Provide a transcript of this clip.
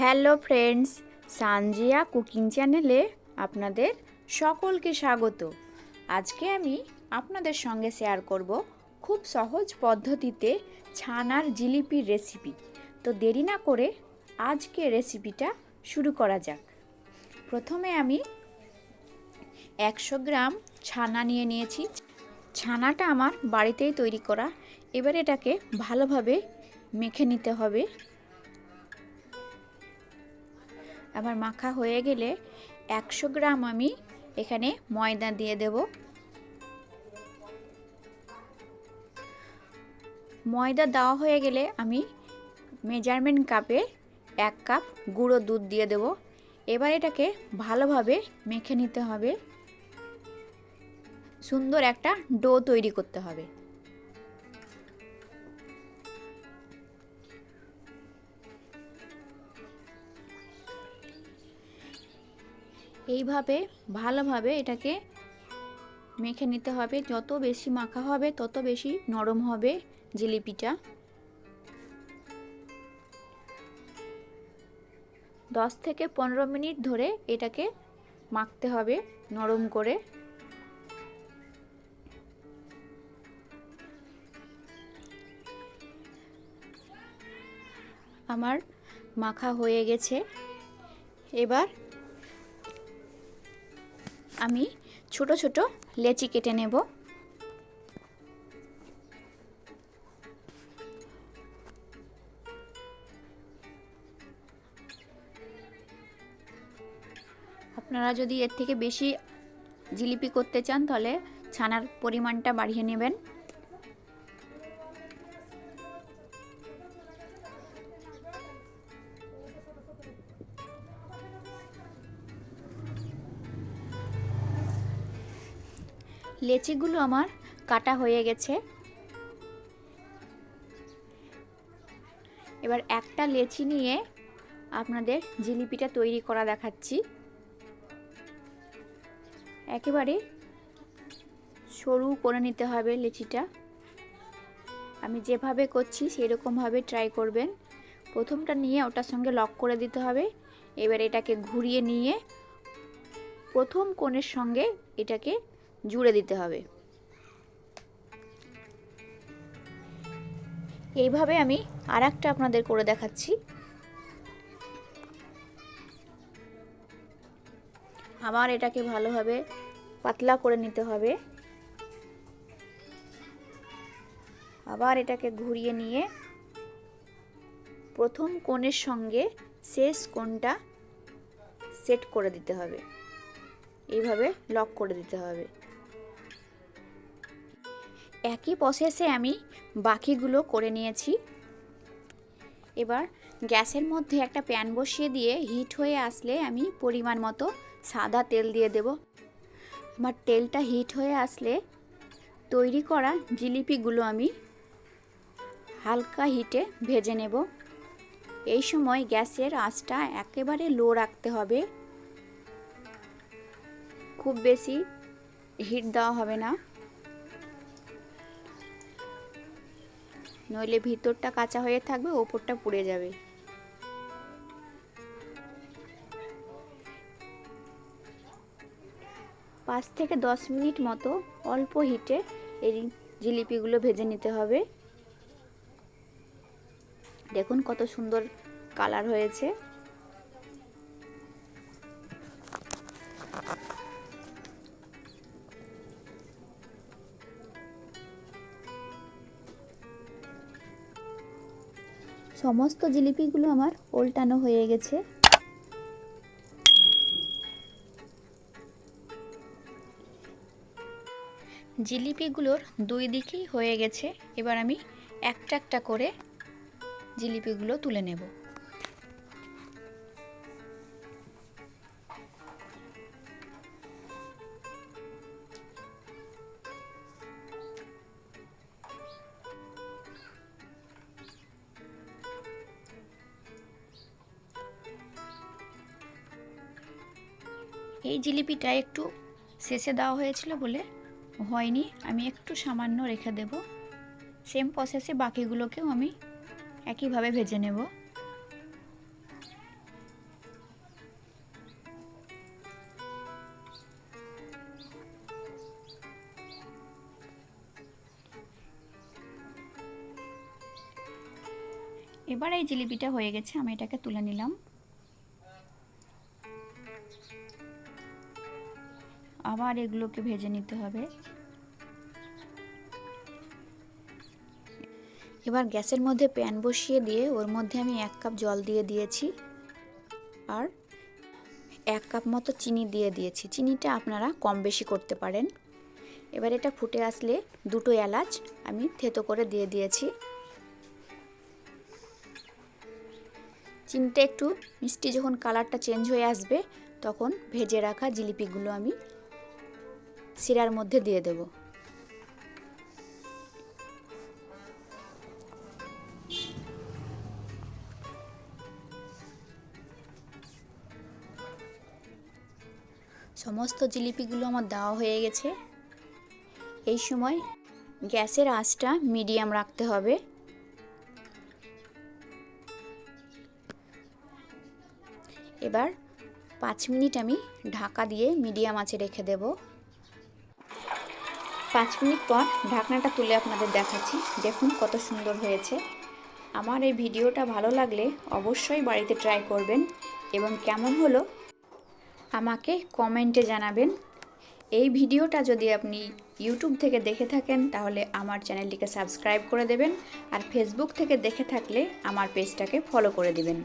Hello friends, Sanjia cooking চ্যানেলে আপনাদের সকলকে স্বাগত। আজকে আমি আপনাদের সঙ্গে শেয়ার করব খুব সহজ পদ্ধতিতে ছানার জিলিপির রেসিপি। তো দেরি না করে আজকে রেসিপিটা শুরু করা যাক। প্রথমে আমি একশো গ্রাম ছানা নিয়ে নিয়েছি। ছানাটা আমার বাড়িতেই তৈরি করা। এবার এটাকে ভালোভাবে মেখে নিতে হবে। আমার মাখা হয়ে গেলে একশো গ্রাম আমি এখানে ময়দা দিয়ে দেব। ময়দা দেওয়া হয়ে গেলে আমি মেজারমেন্ট কাপে এক কাপ গুঁড়ো দুধ দিয়ে দেব। এবার এটাকে ভালোভাবে মেখে নিতে হবে। সুন্দর একটা ডো তৈরি করতে হবে। এইভাবে ভালোভাবে এটাকে মেখে নিতে হবে। যত বেশি মাখা হবে, তত বেশি নরম হবে জিলিপিটা। দশ থেকে পনেরো মিনিট ধরে এটাকে মাখতে হবে নরম করে। আমার মাখা হয়ে গেছে। এবার আমি ছোট ছোট লেচি কেটে নেব। আপনারা যদি এর থেকে বেশি জিলিপি করতে চান, তাহলে ছানার পরিমাণটা বাড়িয়ে নেবেন। লেচিগুলো আমার কাটা হয়ে গেছে। এবার একটা লেচি নিয়ে আপনাদের জিলিপিটা তৈরি করা দেখাচ্ছি। একেবারে সরু করে নিতে হবে লেচিটা। আমি যেভাবে করছি সেরকমভাবে ট্রাই করবেন। প্রথমটা নিয়ে ওটার সঙ্গে লক করে দিতে হবে। এবার এটাকে ঘুরিয়ে নিয়ে প্রথম কোণের সঙ্গে এটাকে জুড়ে দিতে হবে। এইভাবে আমি আর একটা আপনাদের করে দেখাচ্ছি। আবার এটাকে ভালোভাবে পাতলা করে নিতে হবে। আবার এটাকে ঘুরিয়ে নিয়ে প্রথম কোণের সঙ্গে শেষ কোণটা সেট করে দিতে হবে। এইভাবে লক করে দিতে হবে। একই প্রসেসে আমি বাকিগুলো করে নিয়েছি। এবার গ্যাসের মধ্যে একটা প্যান বসিয়ে দিয়ে হিট হয়ে আসলে আমি পরিমাণ মতো সাদা তেল দিয়ে দেব। আমার তেলটা হিট হয়ে আসলে তৈরি করা জিলিপিগুলো আমি হালকা হিটে ভেজে নেব। এই সময় গ্যাসের আঁচটা একেবারে লো রাখতে হবে। খুব বেশি হিট দেওয়া হবে না। নইলে ভিতরটা কাঁচা হয়ে থাকবে, ওপরটা পুড়ে যাবে। পাঁচ থেকে দশ মিনিট মতো অল্প হিটে এই জিলিপিগুলো ভেজে নিতে হবে। দেখুন কত সুন্দর কালার হয়েছে। সমস্ত জিলিপিগুলো আমার ওল্টানো হয়ে গেছে। জিলিপিগুলোর দুই দিকেই হয়ে গেছে। এবার আমি একটা একটা করে জিলিপিগুলো তুলে নেব। এই জিলিপিটা একটু শেষে দেওয়া হয়েছিল বলে হয়নি। আমি একটু সামান্য রেখে দেব। সেম প্রসেসে বাকিগুলোকেও আমি একইভাবে ভেজে নেব। এবার এই জিলিপিটা হয়ে গেছে, আমি এটাকে তুলে নিলাম। আবার এগুলোকে ভেজে নিতে হবে। এবার গ্যাসের মধ্যে প্যান বসিয়ে দিয়ে ওর মধ্যে আমি এক কাপ জল দিয়ে দিয়েছি। আর এক কাপ মতো চিনি দিয়ে দিয়েছি। চিনিটা আপনারা কম বেশি করতে পারেন। এবার এটা ফুটে আসলে দুটো এলাচ আমি থেতো করে দিয়ে দিয়েছি। চিনিটা একটু মিষ্টি যখন কালারটা চেঞ্জ হয়ে আসবে, তখন ভেজে রাখা জিলিপিগুলো আমি শিরার মধ্যে দিয়ে দেব। সমস্ত জিলিপিগুলো আমার দেওয়া হয়ে গেছে। এই সময় গ্যাসের আঁচটা মিডিয়াম রাখতে হবে। এবার পাঁচ মিনিট আমি ঢাকা দিয়ে মিডিয়াম আঁচে রেখে দেব। পাঁচ মিনিট পর ঢাকনাটা তুলে আপনাদের দেখাচ্ছি। দেখুন কত সুন্দর হয়েছে। আমার এই ভিডিওটা ভালো লাগলে অবশ্যই বাড়িতে ট্রাই করবেন এবং কেমন হলো আমাকে কমেন্টে জানাবেন। এই ভিডিওটা যদি আপনি ইউটিউব থেকে দেখে থাকেন, তাহলে আমার চ্যানেলটিকে সাবস্ক্রাইব করে দেবেন আর ফেসবুক থেকে দেখে থাকলে আমার পেজটাকে ফলো করে দেবেন।